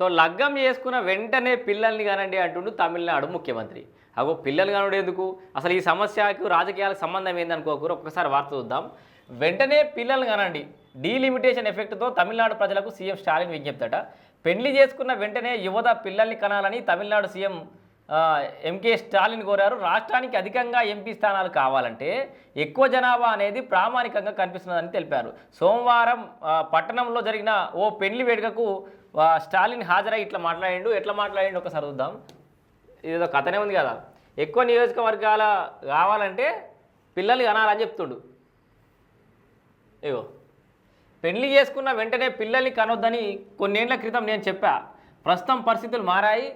So లగ్గం చేసుకున్న వెంటనే పిల్లల్ని కానండి అంటుండు తమిళనాడు ముఖ్యమంత్రి. అగో పిల్లలు కానుడు ఎందుకు? అసలు ఈ సమస్యకు రాజకీయాలకు సంబంధం ఏందనుకోకూరు ఒక్కసారి వార్త చూద్దాం. వెంటనే పిల్లల్ని కానండి డీలిమిటేషన్ ఎఫెక్ట్తో తమిళనాడు ప్రజలకు సీఎం స్టాలిన్ విజ్ఞప్తట పెళ్ళి చేసుకున్న వెంటనే యువత పిల్లల్ని కనాలని Tamil Nadu CM M K Stalin కోరారు రాష్ట్రానికి అధికంగా ఎంపీ స్థానాలు కావాలంటే ఎక్కువ జనాభా అనేది ప్రామాణికంగా కనిపిస్తున్నదని తెలిపారు. సోమవారం పట్టణంలో జరిగిన ఓ పెళ్ళి వేడుకకు స్టాలిన్ హాజరై ఇట్లా మాట్లాడిండు. ఎట్లా మాట్లాడిండు ఒకసారి చూద్దాం. ఇదేదో కథనే ఉంది కదా. ఎక్కువ నియోజకవర్గాల కావాలంటే పిల్లలు కనాలని చెప్తుండు. ఇగో పెళ్ళి చేసుకున్న వెంటనే పిల్లల్ని కనొద్దని కొన్నేళ్ళ క్రితం నేను చెప్పా. ప్రస్తుతం పరిస్థితులు మారాయి.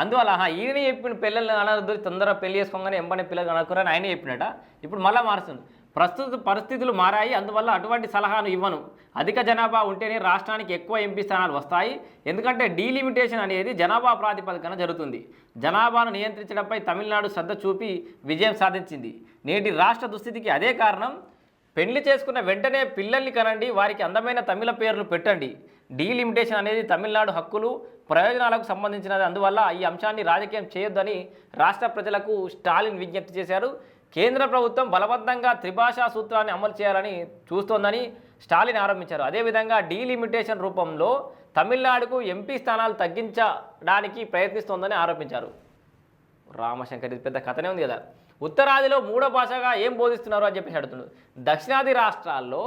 అందువల్ల ఈయనే ఈయన చెప్పిన పిల్లల్ని అనవద్దు తొందరగా పెళ్ళి చేసుకోగానే ఎంబనే పిల్లలు కనుక్కురని ఆయన చెప్పినట. ఇప్పుడు మళ్ళీ మారుస్తుంది. ప్రస్తుత పరిస్థితులు మారాయి అందువల్ల అటువంటి సలహాను ఇవ్వను. అధిక జనాభా ఉంటేనే రాష్ట్రానికి ఎక్కువ ఎంపీ స్థానాలు వస్తాయి. ఎందుకంటే డీలిమిటేషన్ అనేది జనాభా ప్రాతిపదికన జరుగుతుంది. జనాభాను నియంత్రించడంపై తమిళనాడు శ్రద్ధ చూపి విజయం సాధించింది. నేటి రాష్ట్ర దుస్థితికి అదే కారణం. పెళ్ళి చేసుకున్న వెంటనే పిల్లల్ని కనండి వారికి అందమైన తమిళ పేర్లు పెట్టండి. డీలిమిటేషన్ అనేది తమిళనాడు హక్కులు ప్రయోజనాలకు సంబంధించినది. అందువల్ల ఈ అంశాన్ని రాజకీయం చేయొద్దని రాష్ట్ర ప్రజలకు స్టాలిన్ విజ్ఞప్తి చేశారు. కేంద్ర ప్రభుత్వం బలవంతంగా త్రిభాషా సూత్రాన్ని అమలు చేయాలని చూస్తోందని స్టాలిన్ ఆరంభించారు అదేవిధంగా డీలిమిటేషన్ రూపంలో తమిళనాడుకు ఎంపీ స్థానాలు తగ్గించడానికి ప్రయత్నిస్తోందని ఆరోపించారు. రామశంకర్ ఇది పెద్ద కథనే ఉంది కదా. ఉత్తరాదిలో మూడో భాషగా ఏం బోధిస్తున్నారు అని చెప్పేసి అడుగుతున్నాడు. దక్షిణాది రాష్ట్రాల్లో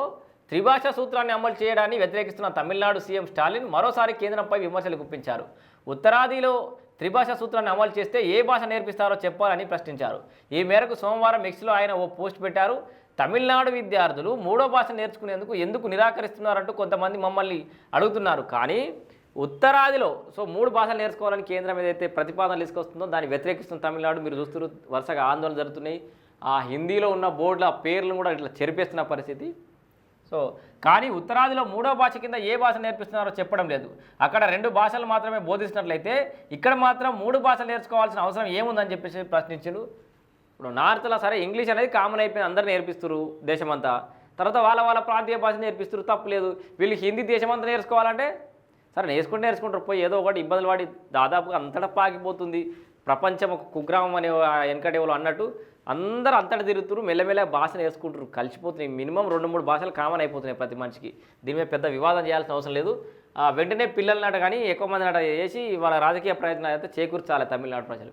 త్రిభాషా సూత్రాన్ని అమలు చేయడాన్ని వ్యతిరేకిస్తున్న తమిళనాడు సీఎం స్టాలిన్ మరోసారి కేంద్రంపై విమర్శలు గుప్పించారు. ఉత్తరాదిలో త్రిభాషా సూత్రాన్ని అమలు చేస్తే ఏ భాష నేర్పిస్తారో చెప్పాలని ప్రశ్నించారు. ఈ మేరకు సోమవారం ఎక్స్లో ఆయన ఓ పోస్ట్ పెట్టారు. తమిళనాడు విద్యార్థులు మూడో భాష నేర్చుకునేందుకు ఎందుకు నిరాకరిస్తున్నారంటూ కొంతమంది మమ్మల్ని అడుగుతున్నారు. కానీ ఉత్తరాదిలో సో మూడు భాషలు నేర్చుకోవాలని కేంద్రం ఏదైతే ప్రతిపాదనలు తీసుకొస్తుందో దాన్ని వ్యతిరేకిస్తున్న తమిళనాడు మీరు చూస్తున్నారు. వరుసగా ఆందోళన జరుగుతున్నాయి. ఆ హిందీలో ఉన్న బోర్డుల పేర్లను కూడా ఇట్లా చెరిపేస్తున్న పరిస్థితి. సో కానీ ఉత్తరాదిలో మూడో భాష కింద ఏ భాష నేర్పిస్తున్నారో చెప్పడం లేదు. అక్కడ రెండు భాషలు మాత్రమే బోధిస్తున్నట్లయితే ఇక్కడ మాత్రం మూడు భాషలు నేర్చుకోవాల్సిన అవసరం ఏముందని చెప్పేసి ప్రశ్నించారు. ఇప్పుడు నార్త్లో సరే ఇంగ్లీష్ అనేది కామన్ అయిపోయింది అందరూ నేర్పిస్తారు దేశమంతా. తర్వాత వాళ్ళ వాళ్ళ ప్రాంతీయ భాష నేర్పిస్తారు తప్పులేదు వీళ్ళు హిందీ దేశమంతా నేర్చుకోవాలంటే సరే నేర్చుకుంటే నేర్చుకుంటారు. పోయి ఏదో ఒకటి ఇబ్బందులు పడి దాదాపుగా అంతటా పాకిపోతుంది. ప్రపంచం ఒక కుగ్రామం అనే వెనకటేవులు అన్నట్టు అందరూ అంతటా తిరుగుతున్నారు మెల్లమెల్ల భాష నేర్చుకుంటారు కలిసిపోతున్నాయి. మినిమం రెండు మూడు భాషలు కామన్ అయిపోతున్నాయి ప్రతి మనిషికి. దీని మీద పెద్ద వివాదం చేయాల్సిన అవసరం లేదు. వెంటనే వెంటనే పిల్లలనట కానీ ఎక్కువ మంది నాట చేసి వాళ్ళ రాజకీయ ప్రయత్నాలు అయితే చేకూర్చాలి తమిళనాడు ప్రజలు.